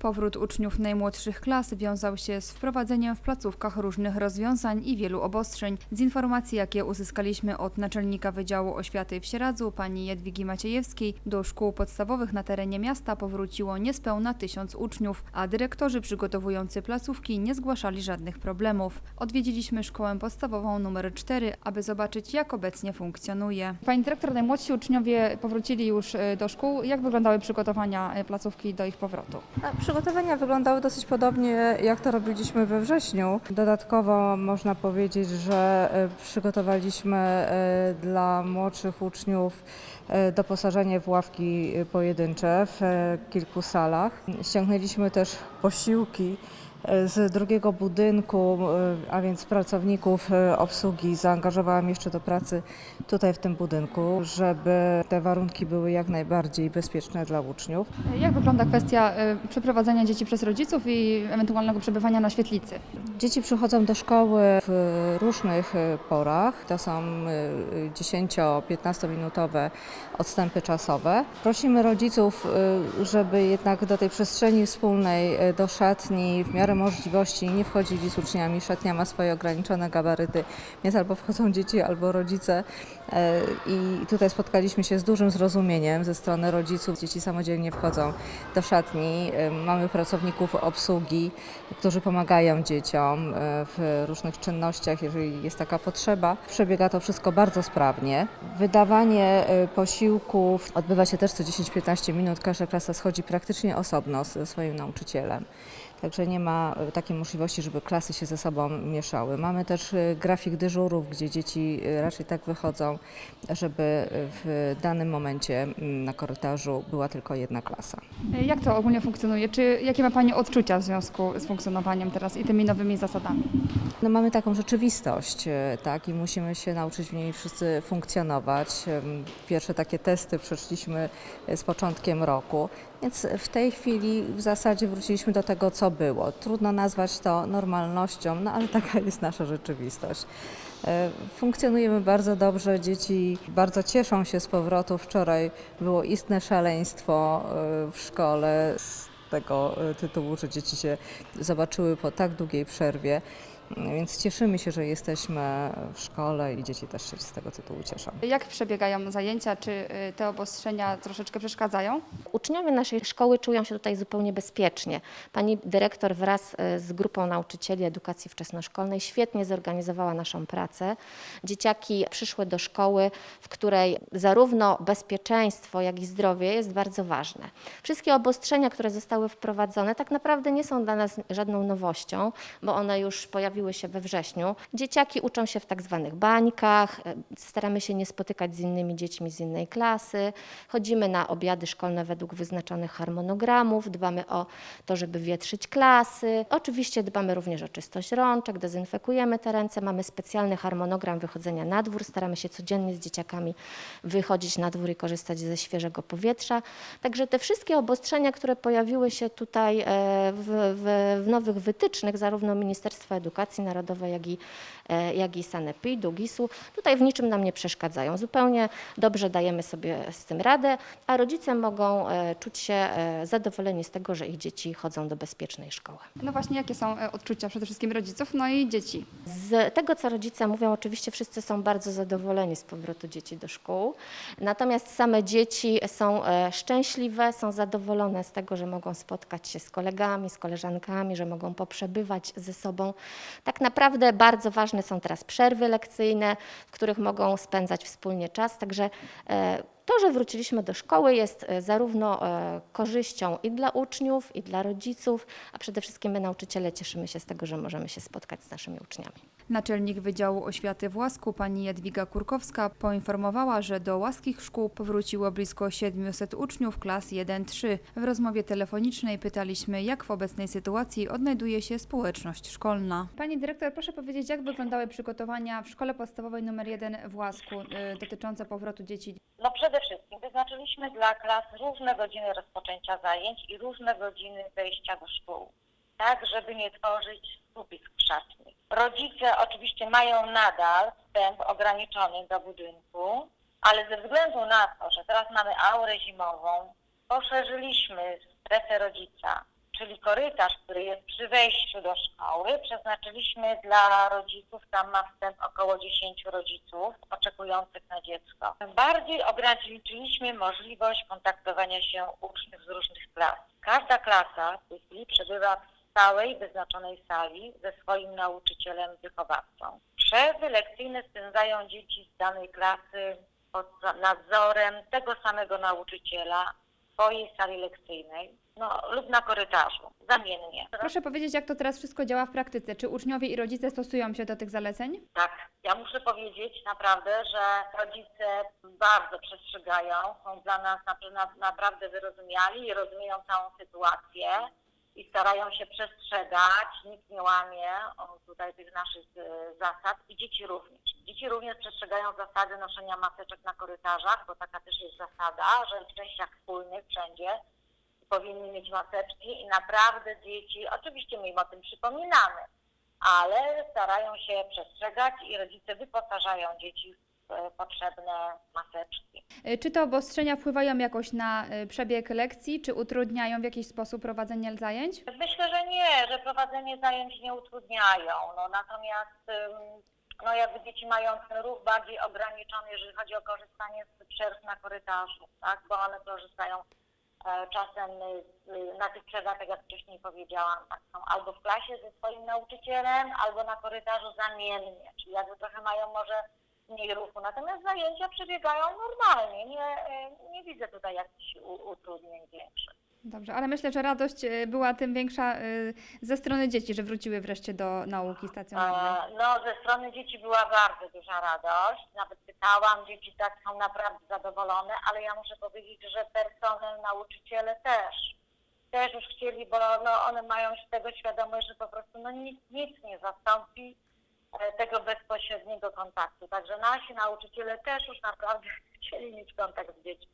Powrót uczniów najmłodszych klas wiązał się z wprowadzeniem w placówkach różnych rozwiązań i wielu obostrzeń. Z informacji, jakie uzyskaliśmy od naczelnika Wydziału Oświaty w Sieradzu, pani Jadwigi Maciejewskiej, do szkół podstawowych na terenie miasta powróciło niespełna tysiąc uczniów, a dyrektorzy przygotowujący placówki nie zgłaszali żadnych problemów. Odwiedziliśmy szkołę podstawową numer 4, aby zobaczyć, jak obecnie funkcjonuje. Pani dyrektor, najmłodsi uczniowie powrócili już e, do szkół. Jak wyglądały przygotowania e, placówki do ich powrotu? Przygotowania wyglądały dosyć podobnie jak to robiliśmy we wrześniu. Dodatkowo można powiedzieć, że e, przygotowaliśmy e, dla młodszych uczniów e, doposażenie w ławki pojedyncze w kilku salach. Ściągnęliśmy też posiłki z drugiego budynku, e, a więc pracowników e, obsługi zaangażowałam jeszcze do pracy tutaj w tym budynku, żeby te warunki były jak najbardziej bezpieczne dla uczniów. Jak wygląda kwestia e, przeprowadzania dzieci przez rodziców i ewentualnego przebywania na świetlicy? Dzieci przychodzą do szkoły w różnych e, porach. To są e, 10-15 minutowe odstępy czasowe. Prosimy rodziców, e, żeby jednak do tej przestrzeni wspólnej, e, do szatni w miarę możliwości nie wchodzili z uczniami. Szatnia ma swoje ograniczone gabaryty, więc albo wchodzą dzieci, albo rodzice. E, I tutaj spotkaliśmy się z dużym zrozumieniem ze strony rodziców. Dzieci samodzielnie wchodzą do szatni. E, Mamy pracowników obsługi, którzy pomagają dzieciom e, w różnych czynnościach, jeżeli jest taka potrzeba. Przebiega to wszystko bardzo sprawnie. Wydawanie posiłków odbywa się też co 10-15 minut. Każda klasa schodzi praktycznie osobno ze swoim nauczycielem. Także nie ma e, takiej możliwości, żeby klasy się ze sobą mieszały. Mamy też e, grafik dyżurów, gdzie dzieci e, raczej tak wychodzą, żeby w danym momencie na korytarzu była tylko jedna klasa. Jak to ogólnie funkcjonuje? Czy jakie ma Pani odczucia w związku z funkcjonowaniem teraz i tymi nowymi zasadami? No mamy taką rzeczywistość, tak, i musimy się nauczyć w niej wszyscy funkcjonować. Pierwsze takie testy przeszliśmy z początkiem roku, więc w tej chwili w zasadzie wróciliśmy do tego, co było. Trudno nazwać to normalnością, no ale taka jest nasza rzeczywistość. E, Funkcjonujemy bardzo dobrze, dzieci bardzo cieszą się z powrotu. Wczoraj było istne szaleństwo e, w szkole z tego e, tytułu, że dzieci się zobaczyły po tak długiej przerwie. Więc cieszymy się, że jesteśmy w szkole i dzieci też się z tego tytułu cieszą. Jak przebiegają zajęcia? Czy e, te obostrzenia troszeczkę przeszkadzają? Uczniowie naszej szkoły czują się tutaj zupełnie bezpiecznie. Pani dyrektor wraz e, z grupą nauczycieli edukacji wczesnoszkolnej świetnie zorganizowała naszą pracę. Dzieciaki przyszły do szkoły, w której zarówno bezpieczeństwo, jak i zdrowie jest bardzo ważne. Wszystkie obostrzenia, które zostały wprowadzone, tak naprawdę nie są dla nas żadną nowością, bo one już pojawiły się we wrześniu. Dzieciaki uczą się w tak zwanych bańkach, e, staramy się nie spotykać z innymi dziećmi z innej klasy, chodzimy na obiady szkolne według wyznaczonych harmonogramów, dbamy o to, żeby wietrzyć klasy. Oczywiście dbamy również o czystość rączek, dezynfekujemy te ręce, mamy specjalny harmonogram wychodzenia na dwór, staramy się codziennie z dzieciakami wychodzić na dwór i korzystać ze świeżego powietrza. Także te wszystkie obostrzenia, które pojawiły się tutaj e, w, w, w nowych wytycznych, zarówno Ministerstwa Edukacji Narodowej, jak i, e, jak i Sanepidu, GIS-u, tutaj w niczym nam nie przeszkadzają. Zupełnie dobrze dajemy sobie z tym radę, a rodzice mogą e, czuć się e, zadowoleni z tego, że ich dzieci chodzą do bezpiecznej szkoły. No właśnie, jakie są odczucia przede wszystkim rodziców, no i dzieci? Z tego, co rodzice mówią, oczywiście wszyscy są bardzo zadowoleni z powrotu dzieci do szkół. Natomiast same dzieci są szczęśliwe, są zadowolone z tego, że mogą spotkać się z kolegami, z koleżankami, że mogą poprzebywać ze sobą. Tak naprawdę bardzo ważne są teraz przerwy lekcyjne, w których mogą spędzać wspólnie czas. Także e, to, że wróciliśmy do szkoły jest e, zarówno e, korzyścią i dla uczniów, i dla rodziców, a przede wszystkim my nauczyciele cieszymy się z tego, że możemy się spotkać z naszymi uczniami. Naczelnik Wydziału Oświaty w Łasku, pani Jadwiga Kurkowska, poinformowała, że do łaskich szkół powróciło blisko 700 uczniów klas 1-3. W rozmowie telefonicznej pytaliśmy, jak w obecnej sytuacji odnajduje się społeczność szkolna. Pani dyrektor, proszę powiedzieć, jak wyglądały przygotowania w szkole podstawowej nr 1 w Łasku y, dotyczące powrotu dzieci? No przede wszystkim wyznaczyliśmy dla klas różne godziny rozpoczęcia zajęć i różne godziny wejścia do szkół, tak żeby nie tworzyć skupisk w szatni. Rodzice oczywiście mają nadal wstęp ograniczony do budynku, ale ze względu na to, że teraz mamy aurę zimową, poszerzyliśmy strefę rodzica, czyli korytarz, który jest przy wejściu do szkoły, przeznaczyliśmy dla rodziców, tam ma wstęp około 10 rodziców oczekujących na dziecko. Bardziej ograniczyliśmy możliwość kontaktowania się uczniów z różnych klas. Każda klasa w tej chwili przebywa w stałej, wyznaczonej sali ze swoim nauczycielem wychowawcą. Przerwy lekcyjne spędzają dzieci z danej klasy pod nadzorem tego samego nauczyciela swojej sali lekcyjnej no, lub na korytarzu, zamiennie. Proszę powiedzieć, jak to teraz wszystko działa w praktyce? Czy uczniowie i rodzice stosują się do tych zaleceń? Tak, ja muszę powiedzieć naprawdę, że rodzice bardzo przestrzegają, są dla nas na, na, naprawdę wyrozumiali i rozumieją całą sytuację i starają się przestrzegać, nikt nie łamie tutaj tych naszych e, zasad i dzieci również. Dzieci również przestrzegają zasady noszenia maseczek na korytarzach, bo taka też jest zasada, że w częściach wspólnych wszędzie powinni mieć maseczki i naprawdę dzieci, oczywiście my im o tym przypominamy, ale starają się przestrzegać i rodzice wyposażają dzieci w e, potrzebne maseczki. Y, Czy te obostrzenia wpływają jakoś na y, przebieg lekcji, czy utrudniają w jakiś sposób prowadzenie zajęć? Myślę, że nie, że prowadzenie zajęć nie utrudniają, no natomiast no jakby dzieci mają ten ruch bardziej ograniczony, jeżeli chodzi o korzystanie z przerw na korytarzu, tak, bo one korzystają e, czasem y, na tych przerwach, tak jak wcześniej powiedziałam, tak, są albo w klasie ze swoim nauczycielem, albo na korytarzu zamiennie, czyli jakby trochę mają może mniej ruchu, natomiast zajęcia przebiegają normalnie, nie, y, nie widzę tutaj jakichś utrudnień większych. Dobrze, ale myślę, że radość y, była tym większa y, ze strony dzieci, że wróciły wreszcie do nauki stacjonarnej. E, No, ze strony dzieci była bardzo duża radość. Nawet pytałam, dzieci tak są naprawdę zadowolone, ale ja muszę powiedzieć, że personel, nauczyciele też. Też już chcieli, bo no, one mają z tego świadomość, że po prostu no, nic, nic nie zastąpi e, tego bezpośredniego kontaktu. Także nasi nauczyciele też już naprawdę chcieli mieć kontakt z dziećmi.